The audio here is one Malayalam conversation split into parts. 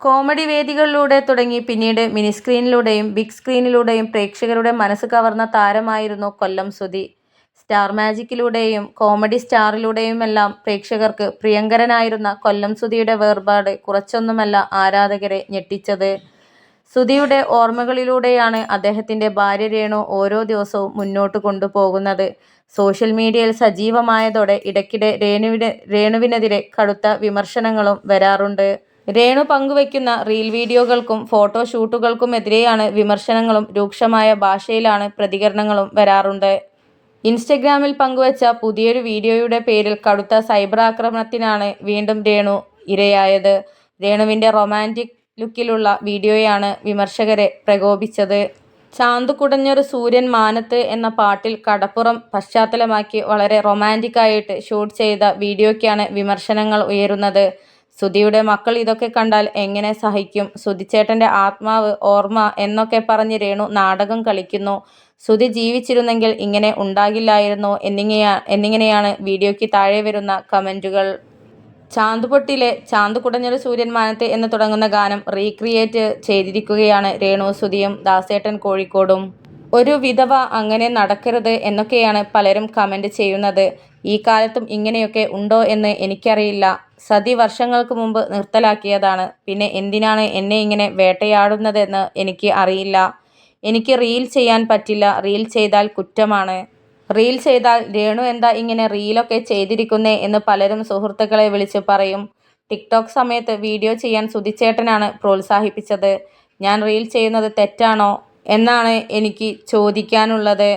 കോമഡി വേദികളിലൂടെ തുടങ്ങി പിന്നീട് മിനി സ്ക്രീനിലൂടെയും ബിഗ് സ്ക്രീനിലൂടെയും പ്രേക്ഷകരുടെ മനസ്സ് കവർന്ന താരമായിരുന്നു കൊല്ലം സുധി. സ്റ്റാർ മാജിക്കിലൂടെയും കോമഡി സ്റ്റാറിലൂടെയുമെല്ലാം പ്രേക്ഷകർക്ക് പ്രിയങ്കരനായിരുന്ന കൊല്ലം സുധിയുടെ വേർപാട് കുറച്ചൊന്നുമല്ല ആരാധകരെ ഞെട്ടിച്ചത്. സുധിയുടെ ഓർമ്മകളിലൂടെയാണ് അദ്ദേഹത്തിന്റെ ഭാര്യ രേണു ഓരോ ദിവസവും മുന്നോട്ട് കൊണ്ടുപോകുന്നത്. സോഷ്യൽ മീഡിയയിൽ സജീവമായതോടെ ഇടയ്ക്കിടെ രേണുവിനെതിരെ കടുത്ത വിമർശനങ്ങളും വരാറുണ്ട്. രേണു പങ്കുവയ്ക്കുന്ന റീൽ വീഡിയോകൾക്കും ഫോട്ടോ ഷൂട്ടുകൾക്കുമെതിരെയാണ് വിമർശനങ്ങളും രൂക്ഷമായ ഭാഷയിലാണ് പ്രതികരണങ്ങളും വരാറുണ്ട്. ഇൻസ്റ്റഗ്രാമിൽ പങ്കുവച്ച പുതിയൊരു വീഡിയോയുടെ പേരിൽ കടുത്ത സൈബർ ആക്രമണത്തിനാണ് വീണ്ടും രേണു ഇരയായത്. രേണുവിന്റെ റൊമാന്റിക് ലുക്കിലുള്ള വീഡിയോയാണ് വിമർശകരെ പ്രകോപിച്ചത് ചാന്തു കുടഞ്ഞൊരു സൂര്യൻ മാനത്ത് എന്ന പാട്ടിൽ കടപ്പുറം പശ്ചാത്തലമാക്കി വളരെ റൊമാന്റിക്കായിട്ട് ഷൂട്ട് ചെയ്ത വീഡിയോയ്ക്കാണ് വിമർശനങ്ങൾ ഉയരുന്നത്. സുധിയുടെ മക്കൾ ഇതൊക്കെ കണ്ടാൽ എങ്ങനെ സഹിക്കും. സുധിച്ചേട്ടന്റെ ആത്മാവ്, ഓർമ്മ എന്നൊക്കെ പറഞ്ഞ് രേണു നാടകം കളിക്കുന്നു. സുധി ജീവിച്ചിരുന്നെങ്കിൽ ഇങ്ങനെ ഉണ്ടാകില്ലായിരുന്നു എന്നിങ്ങനെയാണ് വീഡിയോയ്ക്ക് താഴെ വരുന്ന കമന്റുകൾ. ചാന്തുപൊട്ടിലെ ചാന്ത് കുടഞ്ഞൊരു സൂര്യൻ മാനത്തെ എന്ന് തുടങ്ങുന്ന ഗാനം റീക്രിയേറ്റ് ചെയ്തിരിക്കുകയാണ് രേണു സുധിയും ദാസേട്ടൻ കോഴിക്കോടും. ഒരു വിധവ അങ്ങനെ നടക്കരുത് എന്നൊക്കെയാണ് പലരും കമന്റ് ചെയ്യുന്നത്. ഈ കാലത്തും ഇങ്ങനെയൊക്കെ ഉണ്ടോ എന്ന് എനിക്കറിയില്ല. സതി വർഷങ്ങൾക്ക് മുമ്പ് നിർത്തലാക്കിയതാണ്. പിന്നെ എന്തിനാണ് എന്നെ ഇങ്ങനെ വേട്ടയാടുന്നതെന്ന് എനിക്ക് അറിയില്ല. എനിക്ക് റീൽ ചെയ്യാൻ പറ്റില്ല. റീൽ ചെയ്താൽ കുറ്റമാണ്. റീൽ ചെയ്താൽ രേണു എന്താ ഇങ്ങനെ റീലൊക്കെ ചെയ്തിരിക്കുന്നേ എന്ന് പലരും സുഹൃത്തുക്കളെ വിളിച്ച് പറയും. ടിക്ടോക്ക് സമയത്ത് വീഡിയോ ചെയ്യാൻ സുധിച്ചേട്ടനാണ് പ്രോത്സാഹിപ്പിച്ചത്. ഞാൻ റീൽ ചെയ്യുന്നത് തെറ്റാണോ എന്നാണ് എനിക്ക് ചോദിക്കാനുള്ളത്.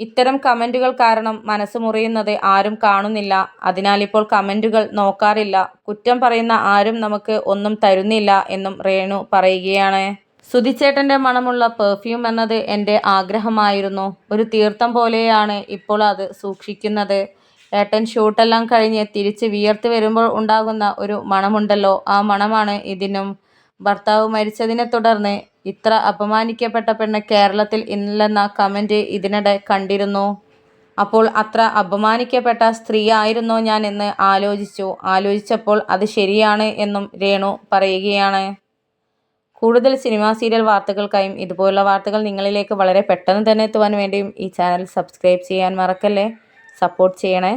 ഇത്തരം കമന്റുകൾ കാരണം മനസ്സ് മുറിയുന്നത് ആരും കാണുന്നില്ല. അതിനാലിപ്പോൾ കമന്റുകൾ നോക്കാറില്ല. കുറ്റം പറയുന്ന ആരും നമുക്ക് ഒന്നും തരുന്നില്ല എന്നും രേണു പറയുകയാണ്. സുധിച്ചേട്ടന്റെ മണമുള്ള പെർഫ്യൂം എന്നത് എന്റെ ആഗ്രഹമായിരുന്നു. ഒരു തീർത്ഥം പോലെയാണ് ഇപ്പോൾ അത് സൂക്ഷിക്കുന്നത്. ഏട്ടൻ ഷൂട്ടെല്ലാം കഴിഞ്ഞ് തിരിച്ച് വിയർത്ത് വരുമ്പോൾ ഉണ്ടാകുന്ന ഒരു മണമുണ്ടല്ലോ ആ മണമാണ് ഇതിനും. ഭർത്താവ് മരിച്ചതിനെ തുടർന്ന് ഇത്ര അപമാനിക്കപ്പെട്ട പെണ്ണ് കേരളത്തിൽ ഇല്ലെന്ന കമന്റ് ഇതിനിടെ കണ്ടിരുന്നു. അപ്പോൾ അത്ര അപമാനിക്കപ്പെട്ട സ്ത്രീയായിരുന്നോ ഞാൻ എന്ന് ആലോചിച്ചു. ആലോചിച്ചപ്പോൾ അത് ശരിയാണ് എന്നും രേണു പറയുകയാണ്. കൂടുതൽ സിനിമാ സീരിയൽ വാർത്തകൾക്കായും ഇതുപോലുള്ള വാർത്തകൾ നിങ്ങളിലേക്ക് വളരെ പെട്ടെന്ന് തന്നെ എത്തുവാൻ വേണ്ടിയും ഈ ചാനൽ സബ്സ്ക്രൈബ് ചെയ്യാൻ മറക്കല്ലേ. സപ്പോർട്ട് ചെയ്യണേ.